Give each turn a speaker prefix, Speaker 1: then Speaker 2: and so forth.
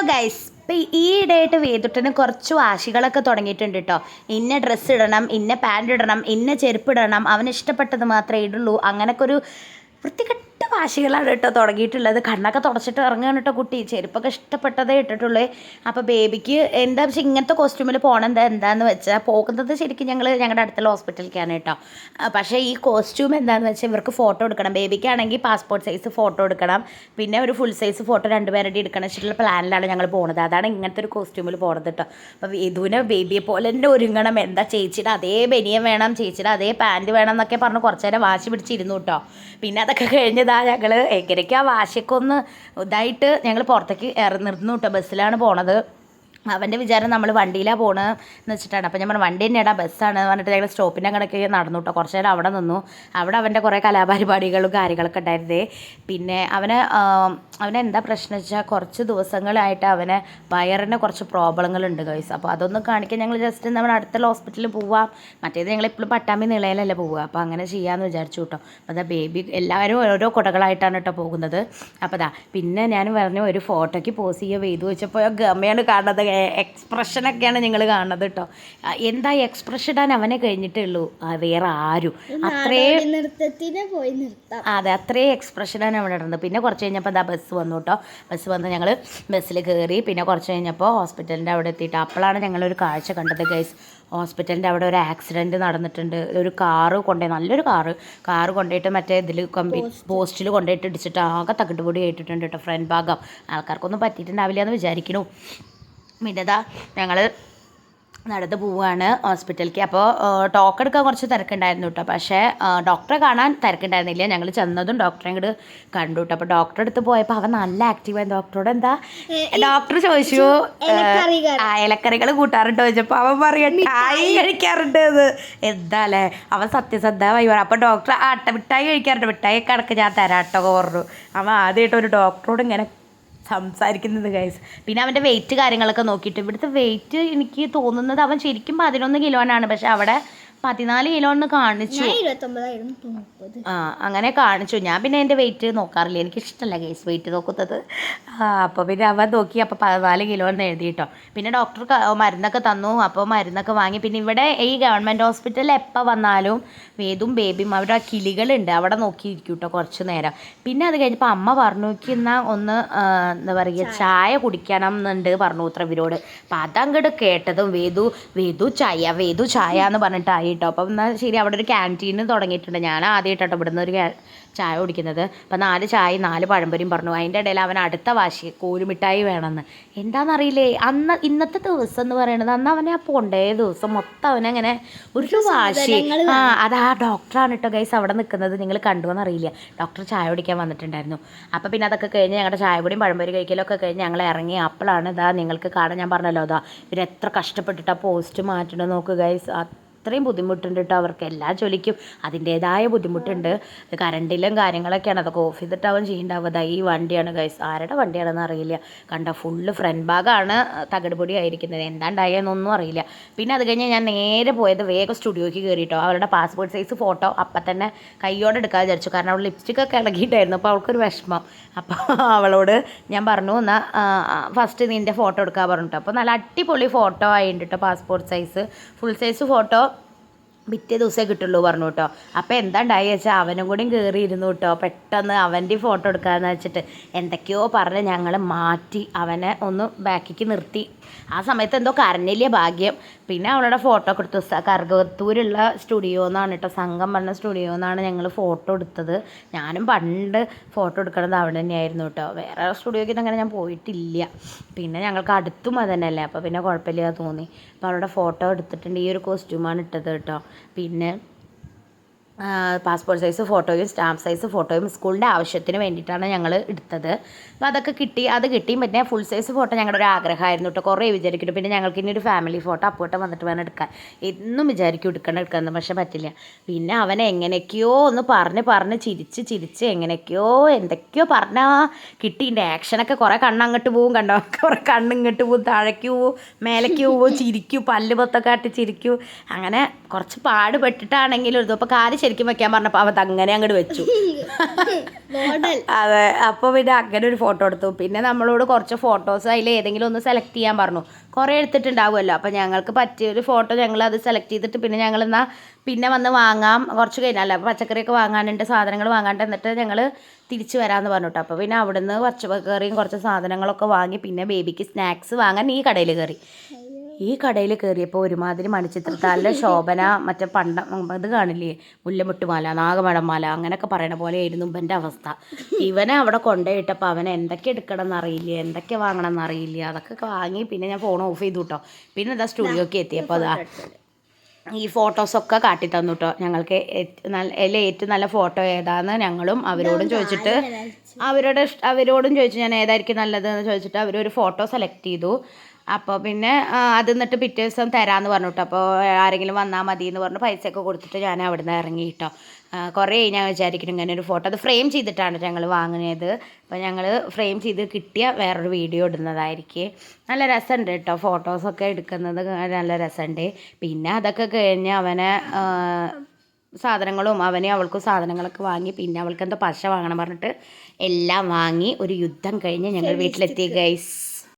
Speaker 1: Hello guys ഇപ്പം ഈയിടെയായിട്ട് വേദുട്ടന് കുറച്ച് വാശികളൊക്കെ തുടങ്ങിയിട്ടുണ്ട് കേട്ടോ ഇന്ന ഡ്രസ്സ് ഇടണം ഇന്ന പാന്റ് ഇടണം ഇന്ന ചെരുപ്പ് ഇടണം അവന് ഇഷ്ടപ്പെട്ടത് മാത്രമേ ഇടുള്ളൂ അങ്ങനൊക്കെ ഒരു വൃത്തികെട്ട വാശികളാണ് കേട്ടോ തുടങ്ങിയിട്ടുള്ളത്. കണ്ണൊക്കെ തുടച്ചിട്ട് ഇറങ്ങുകയാണ് കേട്ടോ കുട്ടി. ചെരുപ്പൊക്കെ ഇഷ്ടപ്പെട്ടതേ ഇട്ടിട്ടുള്ളൂ. അപ്പോൾ ബേബിക്ക് എന്താ വെച്ചാൽ ഇങ്ങനത്തെ കോസ്റ്റ്യൂമിൽ പോകണം എന്താ എന്താന്ന് വെച്ചാൽ പോകുന്നത് ശരിക്കും ഞങ്ങൾ ഞങ്ങളുടെ അടുത്തുള്ള ഹോസ്പിറ്റലിലേക്കാണ് കേട്ടോ. പക്ഷേ ഈ കോസ്റ്റ്യൂം എന്താണെന്ന് വെച്ചാൽ ഇവർക്ക് ഫോട്ടോ എടുക്കണം. ബേബിക്കാണെങ്കിൽ പാസ്പോർട്ട് സൈസ് ഫോട്ടോ എടുക്കണം. പിന്നെ ഒരു ഫുൾ സൈസ് ഫോട്ടോ രണ്ടുപേരുടെ എടുക്കണം വെച്ചിട്ടുള്ള പ്ലാനിലാണ് ഞങ്ങൾ പോണത്. അതാണ് ഇങ്ങനത്തെ ഒരു കോസ്റ്റ്യൂമിൽ പോണത് കേട്ടോ. അപ്പോൾ ഇതുവിനെ ബേബിയെ പോലെ തന്നെ ഒരുങ്ങണം. എന്താ ചേച്ചിയുടെ അതേ ബനിയം വേണം ചേച്ചിയുടെ അതേ പാന്റ് വേണം എന്നൊക്കെ പറഞ്ഞ് കുറച്ച് നേരം വാശി പിടിച്ചിരുന്നു കേട്ടോ. പിന്നെ അതൊക്കെ കഴിഞ്ഞതാ ഞങ്ങൾ എങ്ങനെയൊക്കെ ആ വാശിയൊക്കെ ഒന്ന് ഇതായിട്ട് ഞങ്ങൾ പുറത്തേക്ക് ഇറന്നിരുന്നു കേട്ടോ. ബസ്സിലാണ് പോണത്. അവന്റെ വിചാരം നമ്മൾ വണ്ടിയിലാണ് പോകണത് എന്ന് വെച്ചിട്ടാണ്. അപ്പോൾ ഞാൻ വണ്ടി തന്നെയാണ് ബസ്സാണ്. പറഞ്ഞിട്ട് ഞങ്ങൾ സ്റ്റോപ്പിന്റെ അങ്ങനെയൊക്കെ നടന്നു കേട്ടോ കുറച്ച് നേരം അവിടെ നിന്നു. അവിടെ അവന്റെ കുറേ കലാപരിപാടികളും കാര്യങ്ങളൊക്കെ ഉണ്ടായിരുന്നേ. പിന്നെ അവന് അവന് എന്താ പ്രശ്നം വെച്ചാൽ കുറച്ച് ദിവസങ്ങളായിട്ട് അവന് വയറിന് കുറച്ച് പ്രോബ്ലങ്ങളുണ്ട് ഗൈസ് അപ്പോൾ അതൊന്നും കാണിക്കാൻ ഞങ്ങൾ ജസ്റ്റ് നമ്മൾ അടുത്തുള്ള ഹോസ്പിറ്റലിൽ പോവാം. മറ്റേത് ഞങ്ങൾ എപ്പോഴും പട്ടാമ്പി നിളയിലല്ലേ പോവുക. അപ്പോൾ അങ്ങനെ ചെയ്യാമെന്ന് വിചാരിച്ചു കേട്ടോ അപ്പോൾ അതാ ബേബി എല്ലാവരും ഓരോ കുടകളായിട്ടാണ് കേട്ടോ പോകുന്നത്. അപ്പോൾ അതാ പിന്നെ ഞാൻ പറഞ്ഞു ഒരു ഫോട്ടോയ്ക്ക് പോസ് ചെയ്യുക ചെയ്തു വെച്ചപ്പോൾ ഗമയാണ് കാണുന്നത് എക്സ്പ്രഷനൊക്കെയാണ് നിങ്ങൾ കാണുന്നത് കേട്ടോ എന്താ എക്സ്പ്രഷൻ ഇടാൻ അവനെ കഴിഞ്ഞിട്ടേ ഉള്ളൂ വേറെ ആരും. അത്രേ
Speaker 2: നാടോടി നൃത്തത്തിന് പോയി നിർത്താം.
Speaker 1: അതെ അത്രയും എക്സ്പ്രഷനാണ് അവിടെ ഇടുന്നത്. പിന്നെ കുറച്ച് കഴിഞ്ഞപ്പോൾ എന്താ ബസ് വന്നു കേട്ടോ ബസ് വന്ന് ഞങ്ങൾ ബസ്സിൽ കയറി പിന്നെ കുറച്ച് കഴിഞ്ഞപ്പോൾ ഹോസ്പിറ്റലിന്റെ അവിടെ എത്തിയിട്ട് അപ്പോഴാണ് ഞങ്ങളൊരു കാഴ്ച കണ്ടത് ഗൈസ് ഹോസ്പിറ്റലിന്റെ അവിടെ ഒരു ആക്സിഡന്റ് നടന്നിട്ടുണ്ട്. ഒരു കാറ് കൊണ്ടുപോയി നല്ലൊരു കാറ് കാറ് കൊണ്ടുപോയിട്ട് മറ്റേ ഇതിൽ കമ്പി പോസ്റ്റിൽ കൊണ്ടുപോയിട്ട് ഇടിച്ചിട്ട് ആകെ തകിട്ടുപൊടി ആയിട്ടിട്ടുണ്ട് കേട്ടോ ഫ്രണ്ട് ഭാഗം. ആൾക്കാർക്കൊന്നും പറ്റിയിട്ടുണ്ടാവില്ല എന്ന് വിചാരിക്കണു. പിന്നെതാ ഞങ്ങൾ നടന്ന് പോവുകയാണ് ഹോസ്പിറ്റലിലേക്ക്. അപ്പോൾ ടോക്ക് എടുക്കാൻ കുറച്ച് തിരക്കുണ്ടായിരുന്നു കേട്ടോ. പക്ഷേ ഡോക്ടറെ കാണാൻ തിരക്കുണ്ടായിരുന്നില്ല. ഞങ്ങൾ ചെന്നതും ഡോക്ടറെ ഇങ്ങോട്ട് കണ്ടു കേട്ടോ. അപ്പോൾ ഡോക്ടറെ അടുത്ത് പോയപ്പോൾ അവൻ നല്ല ആക്റ്റീവായി ഡോക്ടറോട് എന്താ ഡോക്ടർ ചോദിച്ചു ആ ഇലക്കറികൾ കൂട്ടാറുണ്ട് ചോദിച്ചപ്പോൾ അവൻ പറയാ ആയി കഴിക്കാറുണ്ട് അത് എന്താ അല്ലേ അവൻ സത്യസന്ധമായി പറ അപ്പോൾ ഡോക്ടർ ആട്ട മിഠായി കഴിക്കാറുണ്ട്. മിഠായി കണക്ക് ഞാൻ തരാട്ടോ പറഞ്ഞു. അവൻ ആദ്യമായിട്ട് ഒരു ഡോക്ടറോട് ഇങ്ങനെ സംസാരിക്കുന്നത് ഗൈസ് പിന്നെ അവന്റെ വെയിറ്റ് കാര്യങ്ങളൊക്കെ നോക്കിയിട്ട്. ഇവിടുത്തെ വെയിറ്റ് എനിക്ക് തോന്നുന്നത് അവൻ ശരിക്കും പതിനൊന്ന് കിലോനാണ് പക്ഷെ അവിടെ പതിനാല് കിലോ എന്ന് കാണിച്ചു. ആ അങ്ങനെ കാണിച്ചു. ഞാൻ പിന്നെ എന്റെ വെയിറ്റ് നോക്കാറില്ല. എനിക്ക് ഇഷ്ടമല്ല ഗൈസ് വെയിറ്റ് നോക്കുന്നത് അപ്പോൾ പിന്നെ അവൻ നോക്കി അപ്പോൾ പതിനാല് കിലോ എന്ന് എഴുതി കേട്ടോ പിന്നെ ഡോക്ടർ മരുന്നൊക്കെ തന്നു. അപ്പോൾ മരുന്നൊക്കെ വാങ്ങി. പിന്നെ ഇവിടെ ഈ ഗവൺമെന്റ് ഹോസ്പിറ്റലിൽ എപ്പോൾ വന്നാലും വേദും ബേബിയും അവിടെ ആ കിളികളുണ്ട്. അവിടെ നോക്കിയിരിക്കും കേട്ടോ കുറച്ച് നേരം. പിന്നെ അത് കഴിഞ്ഞപ്പോൾ അമ്മ പറഞ്ഞു നോക്കി എന്നാ ഒന്ന് എന്താ പറയുക ചായ. കുടിക്കണം എന്നുണ്ട് പറഞ്ഞു ഉത്തരവിനോട്. അപ്പം അതങ്ങോട്ട് കേട്ടതും വേദു വേദു ചായ വേദു ചായ എന്ന് പറഞ്ഞിട്ടായി കേട്ടോ അപ്പം എന്നാൽ ശരി അവിടെ ഒരു ക്യാന്റീൻ തുടങ്ങിയിട്ടുണ്ട്. ഞാൻ ആദ്യമായിട്ടോ ഇവിടെ നിന്ന് ഒരു ചായ കുടിക്കുന്നത്. അപ്പം നാല് ചായ നാല് പഴംപൊരിയും പറഞ്ഞു. അതിന്റെ ഇടയിൽ അവൻ അടുത്ത വാശി കോലുമിഠായി വേണമെന്ന്. എന്താണെന്നറിയില്ലേ അന്ന് ഇന്നത്തെ ദിവസം എന്ന് പറയുന്നത് അന്ന് അവനെ ആ പോണ്ടേ ദിവസം മൊത്തം അവനങ്ങനെ ഒരു വാശി. ആ അത് ആ ഡോക്ടറാണ് കേട്ടോ ഗൈസ് അവിടെ നിൽക്കുന്നത് നിങ്ങൾ കണ്ടുവെന്ന് അറിയില്ല. ഡോക്ടർ ചായ കുടിക്കാൻ വന്നിട്ടുണ്ടായിരുന്നു. അപ്പോൾ പിന്നെ അതൊക്കെ കഴിഞ്ഞ് ഞങ്ങളുടെ ചായ കൂടിയും പഴംപൊരി കഴിക്കലൊക്കെ കഴിഞ്ഞ് ഞങ്ങൾ ഇറങ്ങി. അപ്പോഴാണ് ഇതാ നിങ്ങൾക്ക് കാണാൻ ഞാൻ പറഞ്ഞല്ലോ. അതാ ഇവരെത്ര കഷ്ടപ്പെട്ടിട്ട് ആ പോസ്റ്റ് മാറ്റണം നോക്ക് ഗൈസ് അത്രയും ബുദ്ധിമുട്ടുണ്ട് കേട്ടോ അവർക്ക് എല്ലാ ജോലിക്കും അതിന്റേതായ ബുദ്ധിമുട്ടുണ്ട്. കറണ്ടിലും കാര്യങ്ങളൊക്കെയാണ്. അതൊക്കെ ഓഫ് ചെയ്തിട്ടാവും ചെയ്യേണ്ടാവുക. ഈ വണ്ടിയാണ് ഗൈസ് ആരുടെ വണ്ടിയാണെന്ന് അറിയില്ല. കണ്ട ഫുള്ള് ഫ്രണ്ട് ഭാഗമാണ് തകിടുപൊടി ആയിരിക്കുന്നത്. എന്താണ്ടായെന്നൊന്നും അറിയില്ല. പിന്നെ അത് കഴിഞ്ഞ് ഞാൻ നേരെ പോയത് വേഗം സ്റ്റുഡിയോയ്ക്ക് കയറിയിട്ടോ അവരുടെ പാസ്പോർട്ട് സൈസ് ഫോട്ടോ അപ്പം തന്നെ കൈയോടെ എടുക്കാൻ വിചാരിച്ചു. കാരണം അവൾ ലിപ്സ്റ്റിക് ഒക്കെ ഇളകിയിട്ടായിരുന്നു. അപ്പോൾ അവൾക്കൊരു വിഷമം. അപ്പോൾ അവളോട് ഞാൻ പറഞ്ഞു എന്നാൽ ഫസ്റ്റ് നിന്റെ ഫോട്ടോ എടുക്കാൻ പറഞ്ഞിട്ടോ. അപ്പോൾ നല്ല അടിപൊളി ഫോട്ടോ ആയിട്ടുണ്ട് കേട്ടോ passport size full size photo പിറ്റേ ദിവസമേ കിട്ടുള്ളൂ പറഞ്ഞു കേട്ടോ. അപ്പോൾ എന്താ ഉണ്ടായി വെച്ചാൽ അവനും കൂടി കയറി ഇരുന്നു കേട്ടോ. പെട്ടെന്ന് അവന്റെ ഫോട്ടോ എടുക്കാമെന്ന് വെച്ചിട്ട് എന്തൊക്കെയോ പറഞ്ഞ് ഞങ്ങൾ മാറ്റി അവനെ ഒന്ന് ബാക്കിക്ക് നിർത്തി. ആ സമയത്ത് എന്തോ കരഞ്ഞില്ല ഭാഗ്യം. പിന്നെ അവളുടെ ഫോട്ടോ സ- കറുകത്തൂരുള്ള സ്റ്റുഡിയോ എന്നാണ് കേട്ടോ. സംഘം പറഞ്ഞ സ്റ്റുഡിയോ എന്നാണ് ഞങ്ങൾ ഫോട്ടോ എടുത്തത്. ഞാനും പണ്ട് ഫോട്ടോ എടുക്കണത് അവിടെ തന്നെയായിരുന്നു കേട്ടോ. വേറെ സ്റ്റുഡിയോയ്ക്ക് അങ്ങനെ ഞാൻ പോയിട്ടില്ല. പിന്നെ ഞങ്ങൾക്ക് അടുത്തും അതന്നെയല്ലേ തന്നെയല്ലേ. അപ്പോൾ പിന്നെ കുഴപ്പമില്ല തോന്നി. അപ്പോൾ അവളുടെ ഫോട്ടോ എടുത്തിട്ടുണ്ട്. ഈ ഒരു കോസ്റ്റ്യൂമാണ് ഇട്ടത് കേട്ടോ. പിന്നെ പാസ്പോർട്ട് സൈസ് ഫോട്ടോയും സ്റ്റാമ്പ് സൈസ് ഫോട്ടോയും സ്കൂളിന്റെ ആവശ്യത്തിന് വേണ്ടിയിട്ടാണ് ഞങ്ങൾ എടുത്തത്. അപ്പോൾ അതൊക്കെ കിട്ടി. അത് കിട്ടി പിന്നെ ഫുൾ സൈസ് ഫോട്ടോ ഞങ്ങളുടെ ഒരു ആഗ്രഹമായിരുന്നു കേട്ടോ. കുറേ വിചാരിക്കുന്നു. പിന്നെ ഞങ്ങൾക്ക് ഇനി ഒരു ഫാമിലി ഫോട്ടോ അപ്പോട്ട് വന്നിട്ട് വേണം എടുക്കാൻ. എന്നും വിചാരിക്കും എടുക്കണം എടുക്കണം പക്ഷേ പറ്റില്ല. പിന്നെ അവനെ എങ്ങനെയൊക്കെയോ ഒന്ന് പറഞ്ഞ് പറഞ്ഞ് ചിരിച്ച് ചിരിച്ച് എങ്ങനെയൊക്കെയോ എന്തൊക്കെയോ പറഞ്ഞാൽ കിട്ടിയിട്ടുണ്ട്. ആക്ഷനൊക്കെ കുറേ കണ്ണങ്ങോട്ട് പോവും കണ്ടോ? കുറേ കണ്ണിങ്ങോട്ട് പോവും. താഴേക്ക് പോവും മേലേക്ക് പോവും ചിരിക്കും പല്ല് പൊത്തൊക്കെ ആട്ടി ചിരിക്കും. അങ്ങനെ കുറച്ച് പാടുപെട്ടിട്ടാണെങ്കിലും ഒരു അപ്പോൾ കാൽ ശരിക്കും വെക്കാൻ പറഞ്ഞപ്പോൾ അവൻ അങ്ങനെ അങ്ങോട്ട് വെച്ചു. അതെ അപ്പോൾ പിന്നെ അങ്ങനെ ഒരു ഫോട്ടോ എടുത്തു. പിന്നെ നമ്മളോട് കുറച്ച് ഫോട്ടോസ് അതിൽ ഏതെങ്കിലും ഒന്ന് സെലക്ട് ചെയ്യാൻ പറഞ്ഞു. കുറേ എടുത്തിട്ടുണ്ടാവുമല്ലോ. അപ്പോൾ ഞങ്ങൾക്ക് പറ്റിയ ഒരു ഫോട്ടോ ഞങ്ങൾ അത് സെലക്ട് ചെയ്തിട്ട് പിന്നെ ഞങ്ങൾ എന്നാൽ പിന്നെ വന്ന് വാങ്ങാം. കുറച്ച് കഴിഞ്ഞാൽ പച്ചക്കറിയൊക്കെ വാങ്ങാനുണ്ട് സാധനങ്ങൾ വാങ്ങാണ്ട് എന്നിട്ട് ഞങ്ങൾ തിരിച്ചു വരാമെന്ന് പറഞ്ഞിട്ട് അപ്പോൾ പിന്നെ അവിടുന്ന് പച്ചക്കറിയും കുറച്ച് സാധനങ്ങളൊക്കെ വാങ്ങി പിന്നെ ബേബിക്ക് സ്നാക്സ് വാങ്ങാൻ ഈ കടയിൽ കയറി. ഈ കടയിൽ കയറിയപ്പോൾ ഒരുമാതിരി മണിച്ചിത്രത്താലിലെ ശോഭന മറ്റേ പണ്ട ഇത് കാണില്ലേ? മുല്ലമുട്ടുമാല നാഗമടമാല അങ്ങനെയൊക്കെ പറയണ പോലെ ആയിരുന്നു ഇവന്റെ അവസ്ഥ. ഇവനെ അവിടെ കൊണ്ടുപോയിട്ടപ്പോൾ അവനെ എന്തൊക്കെ എടുക്കണം എന്നറിയില്ല എന്തൊക്കെ വാങ്ങണം എന്നറിയില്ല അതൊക്കെ വാങ്ങി പിന്നെ ഞാൻ ഫോൺ ഓഫ് ചെയ്തു കേട്ടോ പിന്നെ ഇതാ സ്റ്റുഡിയോക്ക് എത്തിയപ്പോൾ അതാ ഈ ഫോട്ടോസൊക്കെ കാട്ടി തന്നു കേട്ടോ ഞങ്ങൾക്ക് നല്ല ഏറ്റവും നല്ല ഫോട്ടോ ഏതാന്ന് ഞങ്ങളും അവരോടും ചോദിച്ചിട്ട് അവരോട് അവരോടും ചോദിച്ചു ഞാൻ ഏതായിരിക്കും നല്ലതെന്ന്? ചോദിച്ചിട്ട് അവരൊരു ഫോട്ടോ സെലക്ട് ചെയ്തു. അപ്പോൾ പിന്നെ അത് എന്നിട്ട് പിറ്റേ ദിവസം തരാമെന്ന് പറഞ്ഞു കേട്ടോ അപ്പോൾ ആരെങ്കിലും വന്നാൽ മതി എന്ന് പറഞ്ഞ് പൈസയൊക്കെ കൊടുത്തിട്ട് ഞാൻ അവിടെ നിന്ന് ഇറങ്ങി കേട്ടോ കുറേ ഞാൻ വിചാരിക്കുന്നു ഇങ്ങനെ ഒരു ഫോട്ടോ. അത് ഫ്രെയിം ചെയ്തിട്ടാണ് ഞങ്ങൾ വാങ്ങുന്നത്. അപ്പോൾ ഞങ്ങൾ ഫ്രെയിം ചെയ്ത് കിട്ടിയ വേറൊരു വീഡിയോ ഇടുന്നതായിരിക്കും. നല്ല രസമുണ്ട് കേട്ടോ ഫോട്ടോസൊക്കെ എടുക്കുന്നത്. നല്ല രസമുണ്ട് പിന്നെ അതൊക്കെ കഴിഞ്ഞ് അവനെ സാധനങ്ങളും അവനെ അവൾക്കും സാധനങ്ങളൊക്കെ വാങ്ങി പിന്നെ അവൾക്ക് എന്തോ പശ വാങ്ങണം പറഞ്ഞിട്ട് എല്ലാം വാങ്ങി ഒരു യുദ്ധം കഴിഞ്ഞ് ഞങ്ങൾ വീട്ടിലെത്തി ഗൈസ്.